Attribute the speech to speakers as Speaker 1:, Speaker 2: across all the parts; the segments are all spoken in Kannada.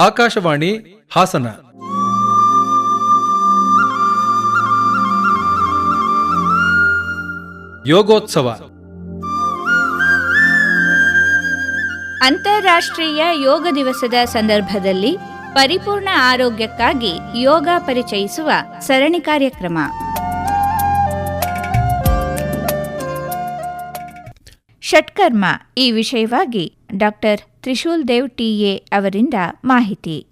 Speaker 1: ಆಕಾಶವಾಣಿ ಹಾಸನ. ಯೋಗೋತ್ಸವ.
Speaker 2: ಅಂತಾರಾಷ್ಟ್ರೀಯ ಯೋಗ ದಿವಸದ ಸಂದರ್ಭದಲ್ಲಿ ಪರಿಪೂರ್ಣ ಆರೋಗ್ಯಕ್ಕಾಗಿ ಯೋಗ ಪರಿಚಯಿಸುವ ಸರಣಿ ಕಾರ್ಯಕ್ರಮ. ಷಟ್ಕರ್ಮ ಈ ವಿಷಯವಾಗಿ ಡಾಕ್ಟರ್ ತ್ರಿಶೂಲ್ ದೇವ್ ಟಿಎ ಅವರಿಂದ ಮಾಹಿತಿ.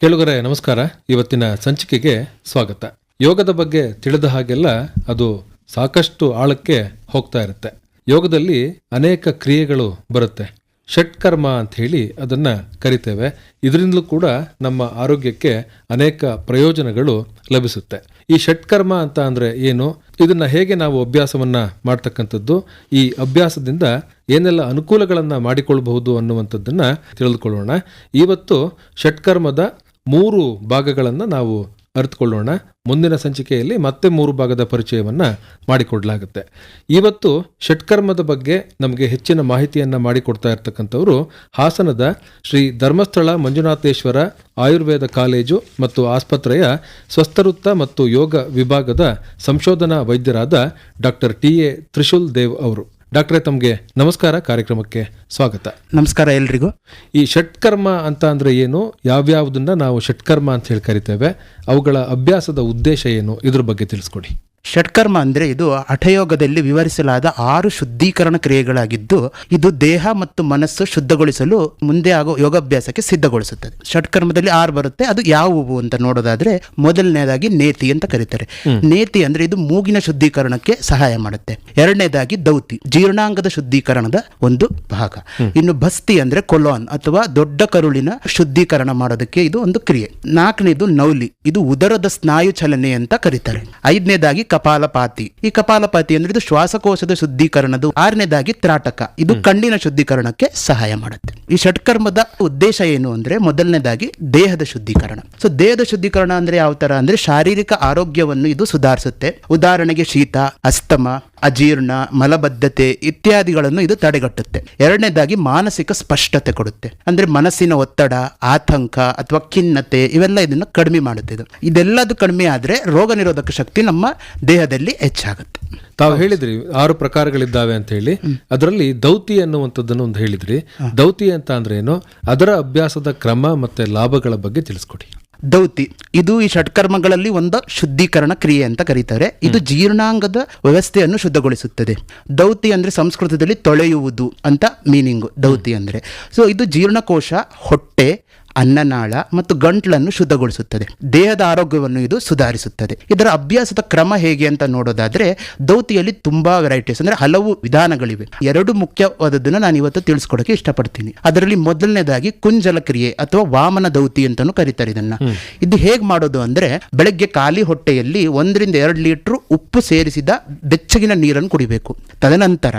Speaker 1: ಕೇಳುಗರೆ, ನಮಸ್ಕಾರ. ಇವತ್ತಿನ ಸಂಚಿಕೆಗೆ ಸ್ವಾಗತ. ಯೋಗದ ಬಗ್ಗೆ ತಿಳಿದ ಹಾಗೆಲ್ಲ ಅದು ಸಾಕಷ್ಟು ಆಳಕ್ಕೆ ಹೋಗ್ತಾ ಇರುತ್ತೆ. ಯೋಗದಲ್ಲಿ ಅನೇಕ ಕ್ರಿಯೆಗಳು ಬರುತ್ತೆ. ಷಟ್ಕರ್ಮ ಅಂತ ಹೇಳಿ ಅದನ್ನ ಕರಿತೇವೆ. ಇದರಿಂದಲೂ ಕೂಡ ನಮ್ಮ ಆರೋಗ್ಯಕ್ಕೆ ಅನೇಕ ಪ್ರಯೋಜನಗಳು ಲಭಿಸುತ್ತೆ. ಈ ಷಟ್ಕರ್ಮ ಅಂತ ಅಂದರೆ ಏನು? ಇದನ್ನ ಹೇಗೆ ನಾವು ಅಭ್ಯಾಸವನ್ನ ಮಾಡ್ತಕ್ಕಂಥದ್ದು? ಈ ಅಭ್ಯಾಸದಿಂದ ಏನೆಲ್ಲ ಅನುಕೂಲಗಳನ್ನು ಮಾಡಿಕೊಳ್ಳಬಹುದು ಅನ್ನುವಂಥದ್ದನ್ನು ತಿಳಿದುಕೊಳ್ಳೋಣ. ಇವತ್ತು ಷಟ್ಕರ್ಮದ ಮೂರು ಭಾಗಗಳನ್ನು ನಾವು ಅರಿತುಕೊಳ್ಳೋಣ. ಮುಂದಿನ ಸಂಚಿಕೆಯಲ್ಲಿ ಮತ್ತೆ ಮೂರು ಭಾಗದ ಪರಿಚಯವನ್ನು ಮಾಡಿಕೊಡಲಾಗುತ್ತೆ. ಇವತ್ತು ಷಟ್ಕರ್ಮದ ಬಗ್ಗೆ ನಮಗೆ ಹೆಚ್ಚಿನ ಮಾಹಿತಿಯನ್ನು ಮಾಡಿಕೊಡ್ತಾ ಇರ್ತಕ್ಕಂಥವರು ಹಾಸನದ ಶ್ರೀ ಧರ್ಮಸ್ಥಳ ಮಂಜುನಾಥೇಶ್ವರ ಆಯುರ್ವೇದ ಕಾಲೇಜು ಮತ್ತು ಆಸ್ಪತ್ರೆಯ ಸ್ವಸ್ಥವೃತ್ತ ಮತ್ತು ಯೋಗ ವಿಭಾಗದ ಸಂಶೋಧನಾ ವೈದ್ಯರಾದ doctor T A Trishul Dev ಅವರು. ಡಾಕ್ಟ್ರೇ ತಮಗೆ ನಮಸ್ಕಾರ ಕಾರ್ಯಕ್ರಮಕ್ಕೆ ಸ್ವಾಗತ.
Speaker 3: ನಮಸ್ಕಾರ ಎಲ್ರಿಗೂ.
Speaker 1: ಈ ಷಟ್ಕರ್ಮ ಅಂತ ಅಂದರೆ ಏನು? ಯಾವ್ಯಾವುದನ್ನ ನಾವು ಷಟ್ಕರ್ಮ ಅಂತ ಹೇಳಿ ಕರಿತೇವೆ. ಅವುಗಳ ಅಭ್ಯಾಸದ ಉದ್ದೇಶ ಏನು? ಇದ್ರ ಬಗ್ಗೆ ತಿಳಿಸ್ಕೊಡಿ.
Speaker 3: ಷಟ್ಕರ್ಮ ಅಂದ್ರೆ ಇದು ಹಠಯೋಗದಲ್ಲಿ ವಿವರಿಸಲಾದ ಆರು ಶುದ್ಧೀಕರಣ ಕ್ರಿಯೆಗಳಾಗಿದ್ದು ಇದು ದೇಹ ಮತ್ತು ಮನಸ್ಸು ಶುದ್ಧಗೊಳಿಸಲು ಮುಂದೆ ಆಗೋ ಯೋಗಾಭ್ಯಾಸಕ್ಕೆ ಸಿದ್ಧಗೊಳಿಸುತ್ತದೆ. ಷಟ್ಕರ್ಮದಲ್ಲಿ ಆರು ಬರುತ್ತೆ ಅದು ಯಾವುವು ಅಂತ ನೋಡೋದಾದ್ರೆ ಮೊದಲನೇದಾಗಿ ನೇತಿ ಅಂತ ಕರೀತಾರೆ. ನೇತಿ ಅಂದ್ರೆ ಇದು ಮೂಗಿನ ಶುದ್ಧೀಕರಣಕ್ಕೆ ಸಹಾಯ ಮಾಡುತ್ತೆ. ಎರಡನೇದಾಗಿ ದೌತಿ ಜೀರ್ಣಾಂಗದ ಶುದ್ಧೀಕರಣದ ಒಂದು ಭಾಗ. ಇನ್ನು ಬಸ್ತಿ ಅಂದ್ರೆ ಕೊಲೋನ್ ಅಥವಾ ದೊಡ್ಡ ಕರುಳಿನ ಶುದ್ಧೀಕರಣ ಮಾಡೋದಕ್ಕೆ ಇದು ಒಂದು ಕ್ರಿಯೆ. ನಾಲ್ಕನೇದು ನೌಲಿ ಇದು ಉದರದ ಸ್ನಾಯು ಚಲನೆ ಅಂತ ಕರೀತಾರೆ. ಐದನೇದಾಗಿ ಕಪಾಲಪಾತಿ. ಈ ಕಪಾಲಪಾತಿ ಅಂದ್ರೆ ಇದು ಶ್ವಾಸಕೋಶದ ಶುದ್ಧೀಕರಣದು ಆರನೇದಾಗಿ ತ್ರಾಟಕ. ಇದು ಕಣ್ಣಿನ ಶುದ್ಧೀಕರಣಕ್ಕೆ ಸಹಾಯ ಮಾಡುತ್ತೆ. ಈ ಷಟ್ಕರ್ಮದ ಉದ್ದೇಶ ಏನು ಅಂದ್ರೆ ಮೊದಲನೇದಾಗಿ ದೇಹದ ಶುದ್ಧೀಕರಣ. ಸೊ ದೇಹದ ಶುದ್ಧೀಕರಣ ಅಂದ್ರೆ ಯಾವ ತರ? ಅಂದ್ರೆ ಶಾರೀರಿಕ ಆರೋಗ್ಯವನ್ನು ಇದು ಸುಧಾರಿಸುತ್ತೆ. ಉದಾಹರಣೆಗೆ ಶೀತ ಅಸ್ತಮ ಅಜೀರ್ಣ ಮಲಬದ್ಧತೆ ಇತ್ಯಾದಿಗಳನ್ನು ಇದು ತಡೆಗಟ್ಟುತ್ತೆ. ಎರಡನೇದಾಗಿ ಮಾನಸಿಕ ಸ್ಪಷ್ಟತೆ ಕೊಡುತ್ತೆ. ಅಂದ್ರೆ ಮನಸ್ಸಿನ ಒತ್ತಡ ಆತಂಕ ಅಥವಾ ಖಿನ್ನತೆ ಇವೆಲ್ಲ ಇದನ್ನು ಕಡಿಮೆ ಮಾಡುತ್ತೆ ಇದು. ಇದೆಲ್ಲದು ಕಡಿಮೆ ಆದ್ರೆ ರೋಗ ನಿರೋಧಕ ಶಕ್ತಿ ನಮ್ಮ ದೇಹದಲ್ಲಿ ಹೆಚ್ಚಾಗುತ್ತೆ.
Speaker 1: ತಾವು ಹೇಳಿದ್ರಿ ಆರು ಪ್ರಕಾರಗಳಿದ್ದಾವೆ ಅಂತ ಹೇಳಿ. ಅದರಲ್ಲಿ ದೌತಿ ಅನ್ನುವಂಥದ್ದನ್ನು ಒಂದು ಹೇಳಿದ್ರಿ. ದೌತಿ ಅಂತ ಅಂದ್ರೆ ಏನು? ಅದರ ಅಭ್ಯಾಸದ ಕ್ರಮ ಮತ್ತೆ ಲಾಭಗಳ ಬಗ್ಗೆ ತಿಳಿಸ್ಕೊಡಿ.
Speaker 3: ದೌತಿ. ಇದು ಈ ಷಟ್ಕರ್ಮಗಳಲ್ಲಿ ಒಂದು ಶುದ್ಧೀಕರಣ ಕ್ರಿಯೆ ಅಂತ ಕರೀತಾರೆ. ಇದು ಜೀರ್ಣಾಂಗದ ವ್ಯವಸ್ಥೆಯನ್ನು ಶುದ್ಧಗೊಳಿಸುತ್ತದೆ. ದೌತಿ ಅಂದ್ರೆ ಸಂಸ್ಕೃತದಲ್ಲಿ ತೊಳೆಯುವುದು ಅಂತ ಮೀನಿಂಗು. ದೌತಿ ಅಂದ್ರೆ. ಸೊ ಇದು ಜೀರ್ಣಕೋಶ ಹೊಟ್ಟೆ ಅನ್ನನಾಳ ಮತ್ತು ಗಂಟ್ಲನ್ನು ಶುದ್ಧಗೊಳಿಸುತ್ತದೆ. ದೇಹದ ಆರೋಗ್ಯವನ್ನು ಇದು ಸುಧಾರಿಸುತ್ತದೆ. ಇದರ ಅಭ್ಯಾಸದ ಕ್ರಮ ಹೇಗೆ ಅಂತ ನೋಡೋದಾದ್ರೆ ದೌತಿಯಲ್ಲಿ ತುಂಬಾ ವೆರೈಟೀಸ್ ಅಂದ್ರೆ ಹಲವು ವಿಧಾನಗಳಿವೆ. ಎರಡು ಮುಖ್ಯವಾದದ್ದನ್ನು ನಾನು ಇವತ್ತು ತಿಳಿಸ್ಕೊಡಕ್ಕೆ ಇಷ್ಟಪಡ್ತೀನಿ. ಅದರಲ್ಲಿ ಮೊದಲನೇದಾಗಿ ಕುಂಜಲ ಕ್ರಿಯೆ ಅಥವಾ ವಾಮನ ದೌತಿ ಅಂತಾನು ಕರೀತಾರೆ ಇದನ್ನ. ಇದು ಹೇಗೆ ಮಾಡೋದು ಅಂದ್ರೆ ಬೆಳಗ್ಗೆ ಖಾಲಿ ಹೊಟ್ಟೆಯಲ್ಲಿ ಒಂದರಿಂದ ಎರಡು ಲೀಟರ್ ಉಪ್ಪು ಸೇರಿಸಿದ ಬೆಚ್ಚಗಿನ ನೀರನ್ನು ಕುಡಿಬೇಕು. ತದನಂತರ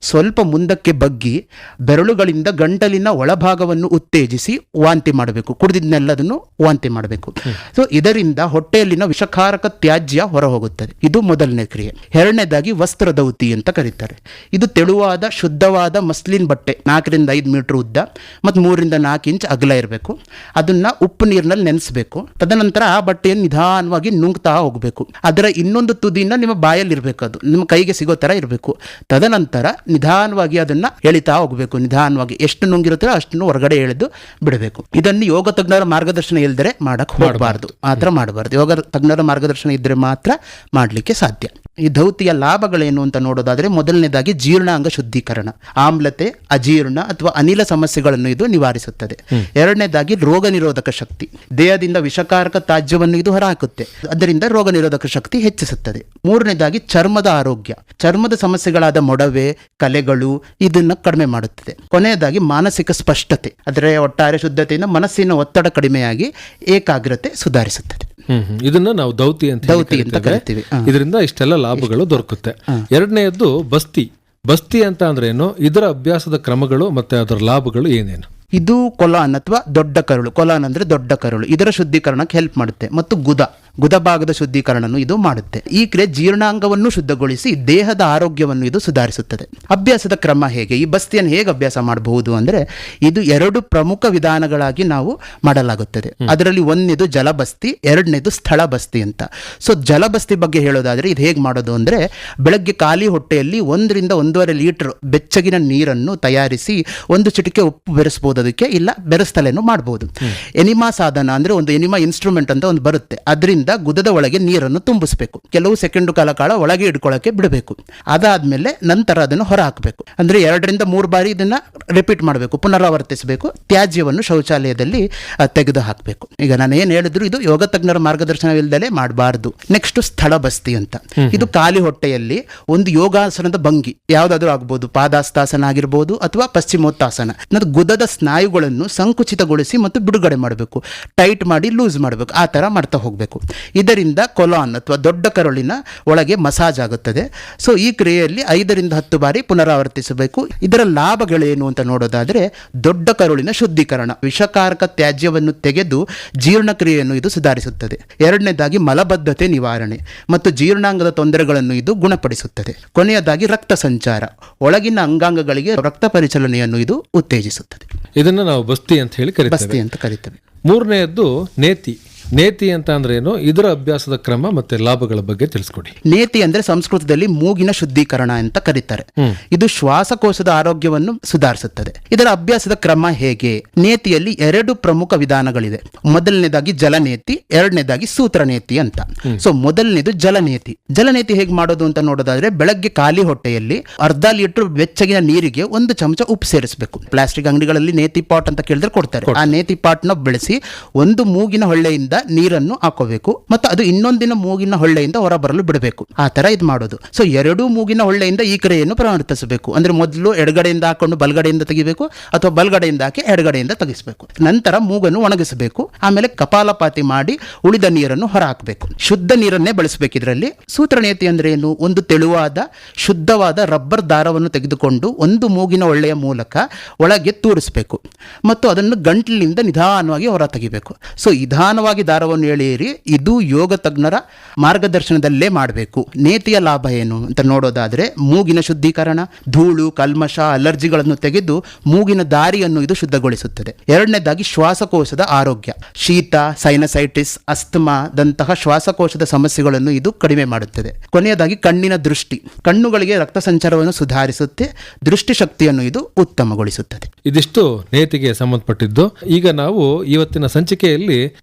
Speaker 3: ಸ್ವಲ್ಪ ಮುಂದಕ್ಕೆ ಬಗ್ಗಿ ಬೆರಳುಗಳಿಂದ ಗಂಟಲಿನ ಒಳಭಾಗವನ್ನು ಉತ್ತೇಜಿಸಿ ವಾಂತಿ ಮಾಡಬೇಕು ಕುಡಿದಿದ್ದನ್ನೆಲ್ಲದನ್ನು ವಾಂತಿ ಮಾಡಬೇಕು. ಸೊ ಇದರಿಂದ ಹೊಟ್ಟೆಯಲ್ಲಿನ ವಿಷಕಾರಕ ತ್ಯಾಜ್ಯ ಹೊರ ಹೋಗುತ್ತದೆ ಇದು ಮೊದಲನೇ ಕ್ರಿಯೆ. ಎರಡನೇದಾಗಿ ವಸ್ತ್ರ ದೌತಿ ಅಂತ ಕರೀತಾರೆ. ಇದು ತೆಳುವಾದ, ಶುದ್ಧವಾದ ಮಸ್ಲಿನ್ ಬಟ್ಟೆ, ನಾಲ್ಕರಿಂದ ಐದು ಮೀಟರ್ ಉದ್ದ ಮತ್ತು ಮೂರರಿಂದ ನಾಲ್ಕು ಇಂಚ್ ಅಗಲ ಇರಬೇಕು. ಅದನ್ನ ಉಪ್ಪು ನೀರಿನಲ್ಲಿ ನೆನೆಸಬೇಕು. ತದನಂತರ ಆ ಬಟ್ಟೆಯನ್ನು ನಿಧಾನವಾಗಿ ನುಂಗ್ತಾ ಹೋಗಬೇಕು. ಅದರ ಇನ್ನೊಂದು ತುದಿನ ನಿಮ್ಮ ಬಾಯಲ್ಲಿ ಇರಬೇಕು ಅದು. ನಿಮ್ಮ ಕೈಗೆ ಸಿಗೋ ಥರ ಇರಬೇಕು. ತದನಂತರ ನಿಧಾನವಾಗಿ ಅದನ್ನ ಎಳಿತಾ ಹೋಗಬೇಕು. ನಿಧಾನವಾಗಿ ಎಷ್ಟು ನುಂಗಿರುತ್ತೋ ಅಷ್ಟನ್ನು ಹೊರಗಡೆ ಎಳೆದು ಬಿಡಬೇಕು. ಇದನ್ನು ಯೋಗ ತಜ್ಞರ ಮಾರ್ಗದರ್ಶನ ಇಲ್ಲದರೆ ಮಾಡಕ್ ಹೋಗಬಾರ್ದು. ಆ ಥರ ಮಾಡಬಾರ್ದು. ಯೋಗ ತಜ್ಞರ ಮಾರ್ಗದರ್ಶನ ಇದ್ದರೆ ಮಾತ್ರ ಮಾಡಲಿಕ್ಕೆ ಸಾಧ್ಯ. ಈ ಧೌತಿಯ ಲಾಭಗಳೇನು ಅಂತ ನೋಡೋದಾದರೆ ಮೊದಲನೇದಾಗಿ ಜೀರ್ಣಾಂಗ ಶುದ್ಧೀಕರಣ. ಆಮ್ಲತೆ ಅಜೀರ್ಣ ಅಥವಾ ಅನಿಲ ಸಮಸ್ಯೆಗಳನ್ನು ಇದು ನಿವಾರಿಸುತ್ತದೆ. ಎರಡನೇದಾಗಿ ರೋಗ ನಿರೋಧಕ ಶಕ್ತಿ. ದೇಹದಿಂದ ವಿಷಕಾರಕ ತ್ಯಾಜ್ಯವನ್ನು ಇದು ಹೊರಹಾಕುತ್ತೆ. ಅದರಿಂದ ರೋಗ ನಿರೋಧಕ ಶಕ್ತಿ ಹೆಚ್ಚಿಸುತ್ತದೆ. ಮೂರನೇದಾಗಿ ಚರ್ಮದ ಆರೋಗ್ಯ. ಚರ್ಮದ ಸಮಸ್ಯೆಗಳಾದ ಮೊಡವೆ ಕಲೆಗಳು ಇದನ್ನು ಕಡಿಮೆ ಮಾಡುತ್ತದೆ. ಕೊನೆಯದಾಗಿ ಮಾನಸಿಕ ಸ್ಪಷ್ಟತೆ. ಅದರ ಒಟ್ಟಾರೆ ಶುದ್ಧತೆಯಿಂದ ಮನಸ್ಸಿನ ಒತ್ತಡ ಕಡಿಮೆಯಾಗಿ ಏಕಾಗ್ರತೆ ಸುಧಾರಿಸುತ್ತದೆ.
Speaker 1: ಇದನ್ನ ನಾವು ದೌತಿ ಅಂತ
Speaker 3: ದೌತಿ ಅಂತ
Speaker 1: ಕರಿತೇವೆ. ಇದರಿಂದ ಇಷ್ಟೆಲ್ಲ ಲಾಭಗಳು ದೊರಕುತ್ತೆ. ಎರಡನೆಯದ್ದು ಬಸ್ತಿ. ಬಸ್ತಿ ಅಂತ ಅಂದ್ರೆ ಏನು? ಇದರ ಅಭ್ಯಾಸದ ಕ್ರಮಗಳು ಮತ್ತೆ ಅದರ ಲಾಭಗಳು ಏನೇನು?
Speaker 3: ಇದು ಕೊಲಾನ್ ಅಥವಾ ದೊಡ್ಡ ಕರುಳು. ಕೊಲಾನ್ ಅಂದ್ರೆ ದೊಡ್ಡ ಕರುಳು. ಇದರ ಶುದ್ಧೀಕರಣಕ್ಕೆ ಹೆಲ್ಪ್ ಮಾಡುತ್ತೆ. ಮತ್ತು ಗುದ. ಗುದಭಾಗದ ಶುದ್ಧೀಕರಣವನ್ನು ಇದು ಮಾಡುತ್ತೆ. ಈ ಕ್ರಿಯೆ ಜೀರ್ಣಾಂಗವನ್ನು ಶುದ್ಧಗೊಳಿಸಿ ದೇಹದ ಆರೋಗ್ಯವನ್ನು ಇದು ಸುಧಾರಿಸುತ್ತದೆ. ಅಭ್ಯಾಸದ ಕ್ರಮ ಹೇಗೆ? ಈ ಬಸ್ತಿಯನ್ನು ಹೇಗೆ ಅಭ್ಯಾಸ ಮಾಡಬಹುದು ಅಂದರೆ ಇದು ಎರಡು ಪ್ರಮುಖ ವಿಧಾನಗಳಾಗಿ ನಾವು ಮಾಡಲಾಗುತ್ತದೆ. ಅದರಲ್ಲಿ ಒಂದನೇದು ಜಲಬಸ್ತಿ ಎರಡನೇದು ಸ್ಥಳ ಬಸ್ತಿ ಅಂತ. ಸೊ ಜಲಬಸ್ತಿ ಬಗ್ಗೆ ಹೇಳೋದಾದರೆ ಇದು ಹೇಗೆ ಮಾಡೋದು ಅಂದರೆ ಬೆಳಗ್ಗೆ ಖಾಲಿ ಹೊಟ್ಟೆಯಲ್ಲಿ ಒಂದರಿಂದ ಒಂದೂವರೆ ಲೀಟರ್ ಬೆಚ್ಚಗಿನ ನೀರನ್ನು ತಯಾರಿಸಿ ಒಂದು ಚಿಟಿಕೆ ಉಪ್ಪು ಬೆರೆಸ್ಬೋದು ಅದಕ್ಕೆ ಇಲ್ಲ ಬೆರೆಸ್ತಲೇನು ಮಾಡ್ಬೋದು. ಎನಿಮಾ ಸಾಧನ ಅಂದರೆ ಒಂದು ಎನಿಮಾ ಇನ್ಸ್ಟ್ರೂಮೆಂಟ್ ಅಂತ ಒಂದು ಬರುತ್ತೆ. ಅದರಿಂದ ಗುದದ ಒಳಗೆ ನೀರನ್ನು ತುಂಬಿಸಬೇಕು. ಕೆಲವು ಸೆಕೆಂಡ್ ಕಾಲ ಕಾಲ ಒಳಗೆ ಇಟ್ಕೊಳ್ಳೋಕೆ ಬಿಡಬೇಕು. ಅದಾದ್ಮೇಲೆ ನಂತರ ಅದನ್ನು ಹೊರ ಹಾಕಬೇಕು ಅಂದ್ರೆ ಎರಡರಿಂದ ಮೂರು ಬಾರಿ ಇದನ್ನ ರಿಪೀಟ್ ಮಾಡಬೇಕು ಪುನರಾವರ್ತಿಸಬೇಕು ತ್ಯಾಜ್ಯವನ್ನು ಶೌಚಾಲಯದಲ್ಲಿ ತೆಗೆದು ಹಾಕಬೇಕು ಈಗ ನಾನು ಏನು ಹೇಳಿದ್ರು ಇದು ಯೋಗ ತಜ್ಞರ ಮಾರ್ಗದರ್ಶನವಿಲ್ಲದೆ ಮಾಡಬಾರದು. ನೆಕ್ಸ್ಟ್ ಸ್ಥಳ ಬಸ್ತಿ ಅಂತ. ಇದು ಖಾಲಿ ಹೊಟ್ಟೆಯಲ್ಲಿ ಒಂದು ಯೋಗಾಸನದ ಭಂಗಿ. ಯಾವುದಾದ್ರೂ ಆಗ್ಬೋದು ಪಾದಾಸ್ತಾಸನ ಆಗಿರ್ಬೋದು ಅಥವಾ ಪಶ್ಚಿಮೋತ್ತಾಸನ. ಗುದದ ಸ್ನಾಯುಗಳನ್ನು ಸಂಕುಚಿತಗೊಳಿಸಿ ಮತ್ತು ಬಿಡುಗಡೆ ಮಾಡಬೇಕು. ಟೈಟ್ ಮಾಡಿ ಲೂಸ್ ಮಾಡಬೇಕು. ಆ ತರ ಮಾಡ್ತಾ ಹೋಗಬೇಕು. ಇದರಿಂದ ಕೊಲಾನ್ ಅಥವಾ ದೊಡ್ಡ ಕರುಳಿನ ಒಳಗೆ ಮಸಾಜ್ ಆಗುತ್ತದೆ. ಸೊ ಈ ಕ್ರಿಯೆಯಲ್ಲಿ ಐದರಿಂದ ಹತ್ತು ಬಾರಿ ಪುನರಾವರ್ತಿಸಬೇಕು. ಇದರ ಲಾಭಗಳೇನು ಅಂತ ನೋಡೋದಾದರೆ ದೊಡ್ಡ ಕರುಳಿನ ಶುದ್ಧೀಕರಣ ವಿಷಕಾರಕ ತ್ಯಾಜ್ಯವನ್ನು ತೆಗೆದು ಜೀರ್ಣಕ್ರಿಯೆಯನ್ನು ಇದು ಸುಧಾರಿಸುತ್ತದೆ. ಎರಡನೇದಾಗಿ ಮಲಬದ್ಧತೆ ನಿವಾರಣೆ ಮತ್ತು ಜೀರ್ಣಾಂಗದ ತೊಂದರೆಗಳನ್ನು ಇದು ಗುಣಪಡಿಸುತ್ತದೆ. ಕೊನೆಯದಾಗಿ ರಕ್ತ ಸಂಚಾರ ಒಳಗಿನ ಅಂಗಾಂಗಗಳಿಗೆ ರಕ್ತ ಪರಿಚಲನೆಯನ್ನು ಇದು ಉತ್ತೇಜಿಸುತ್ತದೆ.
Speaker 1: ಇದನ್ನು ನಾವು ಬಸ್ತಿ ಅಂತ ಹೇಳಿ
Speaker 3: ಬಸ್ತಿ ಅಂತ ಕರಿತೇವೆ.
Speaker 1: ಮೂರನೆಯದ್ದು ನೇತಿ. ನೇತಿ ಅಂತ ಅಂದ್ರೆ ಏನು? ಇದರ ಅಭ್ಯಾಸದ ಕ್ರಮ ಮತ್ತೆ ಲಾಭಗಳ ಬಗ್ಗೆ ತಿಳಿಸ್ಕೊಡಿ.
Speaker 3: ನೇತಿ ಅಂದ್ರೆ ಸಂಸ್ಕೃತದಲ್ಲಿ ಮೂಗಿನ ಶುದ್ಧೀಕರಣ ಅಂತ ಕರೀತಾರೆ. ಇದು ಶ್ವಾಸಕೋಶದ ಆರೋಗ್ಯವನ್ನು ಸುಧಾರಿಸುತ್ತದೆ. ಇದರ ಅಭ್ಯಾಸದ ಕ್ರಮ ಹೇಗೆ? ನೇತಿಯಲ್ಲಿ ಎರಡು ಪ್ರಮುಖ ವಿಧಾನಗಳಿದೆ ಮೊದಲನೇದಾಗಿ ಜಲನೇತಿ ಎರಡನೇದಾಗಿ ಸೂತ್ರನೇತಿ ಅಂತ. ಸೊ ಮೊದಲನೇದು ಜಲನೇತಿ. ಜಲನೇತಿ ಹೇಗೆ ಮಾಡೋದು ಅಂತ ನೋಡೋದಾದ್ರೆ ಬೆಳಗ್ಗೆ ಖಾಲಿ ಹೊಟ್ಟೆಯಲ್ಲಿ ಅರ್ಧ ಲೀಟರ್ ಬೆಚ್ಚಗಿನ ನೀರಿಗೆ ಒಂದು ಚಮಚ ಉಪ್ಪು ಸೇರಿಸಬೇಕು. ಪ್ಲಾಸ್ಟಿಕ್ ಅಂಗಡಿಗಳಲ್ಲಿ ನೇತಿ ಪಾಟ್ ಅಂತ ಕೇಳಿದ್ರೆ ಕೊಡ್ತಾರೆ. ಆ ನೇತಿ ಪಾಟ್ನ ಬೆಳೆಸಿ ಒಂದು ಮೂಗಿನ ಹೊಳ್ಳೆಯಿಂದ ನೀರನ್ನು ಹಾಕೋಬೇಕು. ಮತ್ತು ಅದು ಇನ್ನೊಂದಿನ ಮೂಗಿನ ಹೊಳ್ಳೆಯಿಂದ ಹೊರಬರಲು ಬಿಡಬೇಕು. ಆ ತರ ಇದು ಮಾಡೋದು. ಸೊ ಎರಡೂ ಮೂಗಿನ ಹೊಳ್ಳೆಯಿಂದ ಈ ಕರೆಯನ್ನು ಪ್ರಾರಂಭಿಸಬೇಕು. ಅಂದ್ರೆ ಮೊದಲು ಎಡಗಡೆಯಿಂದ ಹಾಕೊಂಡು ಬಲಗಡೆಯಿಂದ ತೆಗಿಬೇಕು, ಅಥವಾ ಬಲಗಡೆಯಿಂದ ಹಾಕಿ ಎಡಗಡೆಯಿಂದ ತೆಗಿಸಬೇಕು. ನಂತರ ಮೂಗನ್ನು ಒಣಗಿಸಬೇಕು. ಆಮೇಲೆ ಕಪಾಲಪಾತಿ ಮಾಡಿ ಉಳಿದ ನೀರನ್ನು ಹೊರ ಹಾಕಬೇಕು ಶುದ್ಧ ನೀರನ್ನೇ ಬಳಸಬೇಕು ಇದರಲ್ಲಿ. ಸೂತ್ರನೇತಿ ಅಂದ್ರೆ ಏನು? ಒಂದು ತೆಳುವಾದ, ಶುದ್ಧವಾದ ರಬ್ಬರ್ ದಾರವನ್ನು ತೆಗೆದುಕೊಂಡು ಒಂದು ಮೂಗಿನ ಒಳ್ಳೆಯ ಮೂಲಕ ಒಳಗೆ ತೂರಿಸಬೇಕು. ಮತ್ತು ಅದನ್ನು ಗಂಟಲಿನಿಂದ ನಿಧಾನವಾಗಿ ಹೊರ ತೆಗಿಬೇಕು ಸೊ ನಿಧಾನವಾಗಿ ದಾರವನ್ನು ಎಳೆಯಿರಿ. ಇದು ಯೋಗ ತಜ್ಞರ ಮಾರ್ಗದರ್ಶನದಲ್ಲೇ ಮಾಡಬೇಕು. ನೇತಿಯ ಲಾಭ ಏನು ಅಂತ ನೋಡೋದಾದ್ರೆ ಮೂಗಿನ ಶುದ್ಧೀಕರಣ, ಧೂಳು, ಕಲ್ಮಶ, ಅಲರ್ಜಿಗಳನ್ನು ತೆಗೆದು ಮೂಗಿನ ದಾರಿಯನ್ನು ಇದು ಶುದ್ಧಗೊಳಿಸುತ್ತದೆ. ಎರಡನೇದಾಗಿ ಶ್ವಾಸಕೋಶದ ಆರೋಗ್ಯ. ಶೀತ ಸೈನಸೈಟಿಸ್ ಅಸ್ತಮಾದಂತಹ ಶ್ವಾಸಕೋಶದ ಸಮಸ್ಯೆಗಳನ್ನು ಇದು ಕಡಿಮೆ ಮಾಡುತ್ತದೆ. ಕೊನೆಯದಾಗಿ ಕಣ್ಣಿನ ದೃಷ್ಟಿ. ಕಣ್ಣುಗಳಿಗೆ ರಕ್ತ ಸಂಚಾರವನ್ನು ಸುಧಾರಿಸುತ್ತೆ. ದೃಷ್ಟಿ ಶಕ್ತಿಯನ್ನು ಇದು ಉತ್ತಮಗೊಳಿಸುತ್ತದೆ.
Speaker 1: ಇದಿಷ್ಟು ನೇತಿಗೆ ಸಂಬಂಧಪಟ್ಟಿದ್ದು. ಈಗ ನಾವು ಇವತ್ತಿನ ಸಂಚಿಕೆಯಲ್ಲಿ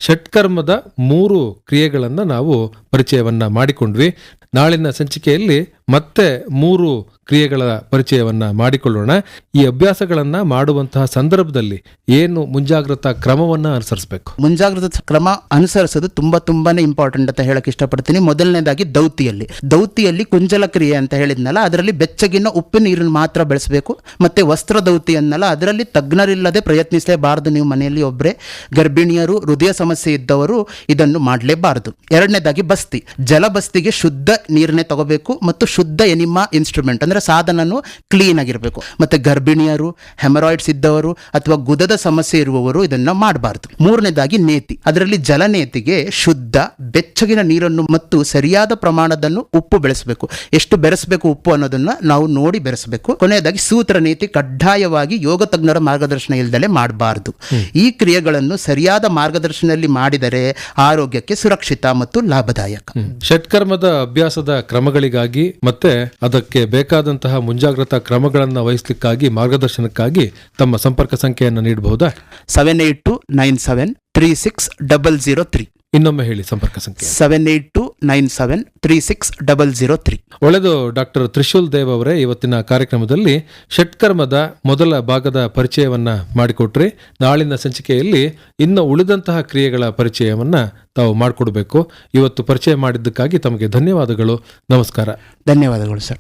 Speaker 1: ಷಟ್ಕರ್ಮದ ಮೂರು ಕ್ರಿಯೆಗಳನ್ನು ನಾವು ಪರಿಚಯವನ್ನ ಮಾಡಿಕೊಂಡ್ವಿ. ನಾಳಿನ ಸಂಚಿಕೆಯಲ್ಲಿ ಮತ್ತೆ ಮೂರು ಕ್ರಿಯೆಗಳ ಪರಿಚಯವನ್ನ ಮಾಡಿಕೊಳ್ಳೋಣ. ಈ ಅಭ್ಯಾಸಗಳನ್ನ ಮಾಡುವಂತಹ ಸಂದರ್ಭದಲ್ಲಿ ಏನು ಮುಂಜಾಗ್ರತಾ ಕ್ರಮವನ್ನ ಅನುಸರಿಸಬೇಕು?
Speaker 3: ಮುಂಜಾಗ್ರತಾ ಕ್ರಮ ಅನುಸರಿಸೋದು ತುಂಬಾ ತುಂಬಾನೇ ಇಂಪಾರ್ಟೆಂಟ್ ಅಂತ ಹೇಳಕ್ ಇಷ್ಟಪಡ್ತೀನಿ. ಮೊದಲನೇದಾಗಿ ದೌತಿಯಲ್ಲಿ. ದೌತಿಯಲ್ಲಿ ಕುಂಜಲ ಕ್ರಿಯೆ ಅಂತ ಹೇಳಿದ್ನಲ್ಲ, ಅದರಲ್ಲಿ ಬೆಚ್ಚಗಿನ ಉಪ್ಪು ನೀರನ್ನು ಮಾತ್ರ ಬೆಳೆಸಬೇಕು. ಮತ್ತೆ ವಸ್ತ್ರ ದೌತಿ ಅನ್ನಲ್ಲ, ಅದರಲ್ಲಿ ತಜ್ಞರಿಲ್ಲದೆ ಪ್ರಯತ್ನಿಸಲೇಬಾರದು ನೀವು ಮನೆಯಲ್ಲಿ ಒಬ್ಬರೇ ಗರ್ಭಿಣಿಯರು, ಹೃದಯ ಸಮಸ್ಯೆ ಇದ್ದವರು ಇದನ್ನು ಮಾಡಲೇಬಾರದು. ಎರಡನೇದಾಗಿ ಬಸ್ತಿ. ಜಲಬಸ್ತಿಗೆ ಶುದ್ಧ ನೀರನ್ನೇ ತಗೋಬೇಕು ಮತ್ತು ಶುದ್ಧ ಎನಿಮಾ ಇನ್ಸ್ಟ್ರೂಮೆಂಟ್ ಅಂದ್ರೆ ಸಾಧನನು ಕ್ಲೀನ್ ಆಗಿರಬೇಕು. ಮತ್ತು ಗರ್ಭಿಣಿಯರು ಹೆಮರಾಯ್ಡ್ಸ್ ಇದ್ದವರು ಅಥವಾ ಗುದದ ಸಮಸ್ಯೆ ಇರುವವರು ಇದನ್ನು ಮಾಡಬಾರ್ದು. ಮೂರನೇದಾಗಿ ನೇತಿ. ಅದರಲ್ಲಿ ಜಲನೇತಿಗೆ ಶುದ್ಧ, ಬೆಚ್ಚಗಿನ ನೀರನ್ನು ಮತ್ತು ಸರಿಯಾದ ಪ್ರಮಾಣದನ್ನು ಉಪ್ಪು ಬೆಳೆಸಬೇಕು. ಎಷ್ಟು ಬೆರೆಸಬೇಕು ಉಪ್ಪು ಅನ್ನೋದನ್ನು ನಾವು ನೋಡಿ ಬೆರೆಸಬೇಕು. ಕೊನೆಯದಾಗಿ ಸೂತ್ರ ನೀತಿ ಕಡ್ಡಾಯವಾಗಿ ಯೋಗ ತಜ್ಞರ ಮಾರ್ಗದರ್ಶನ ಇಲ್ಲದಲೇ ಮಾಡಬಾರ್ದು. ಈ ಕ್ರಿಯೆಗಳನ್ನು ಸರಿಯಾದ ಮಾರ್ಗದರ್ಶನದಲ್ಲಿ ಮಾಡಿದರೆ ಆರೋಗ್ಯಕ್ಕೆ ಸುರಕ್ಷಿತ ಮತ್ತು ಲಾಭದಾಯಕ.
Speaker 1: ಷಟ್ಕರ್ಮದ ಅಭ್ಯಾಸದ ಕ್ರಮಗಳಿಗಾಗಿ ಮತ್ತೆ ಅದಕ್ಕೆ ಬೇಕಾದಂತಹ ಮುಂಜಾಗ್ರತಾ ಕ್ರಮಗಳನ್ನು ವಹಿಸಲಿಕ್ಕಾಗಿ ಮಾರ್ಗದರ್ಶನಕ್ಕಾಗಿ ತಮ್ಮ ಸಂಪರ್ಕ ಸಂಖ್ಯೆಯನ್ನು ನೀಡಬಹುದಾ?
Speaker 3: Seven eight two nine seven three six double zero three
Speaker 1: ಇನ್ನೊಮ್ಮೆ ಹೇಳಿ ಸಂಪರ್ಕ ಸಂಖ್ಯೆ.
Speaker 3: Seven eight two nine seven three six double zero three
Speaker 1: ಒಳ್ಳೆದು ಡಾಕ್ಟರ್ ತ್ರಿಶೂಲ್ ದೇವ್ ಅವರೇ ಇವತ್ತಿನ ಕಾರ್ಯಕ್ರಮದಲ್ಲಿ ಷಟ್ಕರ್ಮದ ಮೊದಲ ಭಾಗದ ಪರಿಚಯವನ್ನ ಮಾಡಿಕೊಟ್ರಿ ನಾಳಿನ ಸಂಚಿಕೆಯಲ್ಲಿ ಇನ್ನು ಉಳಿದಂತಹ ಕ್ರಿಯೆಗಳ ಪರಿಚಯವನ್ನ ತಾವು ಮಾಡಿಕೊಡ್ಬೇಕು. ಇವತ್ತು ಪರಿಚಯ ಮಾಡಿದ್ದಕ್ಕಾಗಿ ತಮಗೆ ಧನ್ಯವಾದಗಳು. ನಮಸ್ಕಾರ.
Speaker 3: ಧನ್ಯವಾದಗಳು ಸರ್.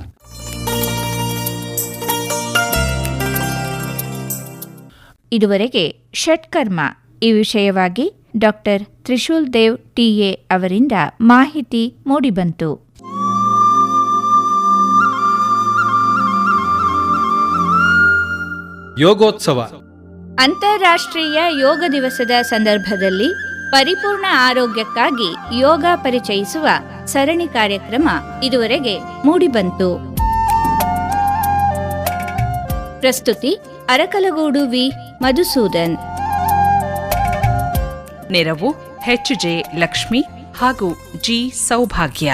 Speaker 2: ಇದುವರೆಗೆ ಷಟ್ಕರ್ಮ ಈ ವಿಷಯವಾಗಿ ಡಾಕ್ಟರ್ ತ್ರಿಶೂಲ್ ದೇವ್ ಟಿಎ ಅವರಿಂದ ಮಾಹಿತಿ ಮೂಡಿಬಂತು.
Speaker 1: ಯೋಗೋತ್ಸವ.
Speaker 2: ಅಂತಾರಾಷ್ಟ್ರೀಯ ಯೋಗ ದಿವಸದ ಸಂದರ್ಭದಲ್ಲಿ ಪರಿಪೂರ್ಣ ಆರೋಗ್ಯಕ್ಕಾಗಿ ಯೋಗ ಪರಿಚಯಿಸುವ ಸರಣಿ ಕಾರ್ಯಕ್ರಮ ಇದುವರೆಗೆ ಮೂಡಿಬಂತು. ಪ್ರಸ್ತುತಿ ಅರಕಲಗೂಡು ವಿ. ಮಧುಸೂದನ್.
Speaker 4: ನೆರವು ಹೆಚ್ ಜೆ ಲಕ್ಷ್ಮಿ ಹಾಗೂ ಜಿ ಸೌಭಾಗ್ಯ.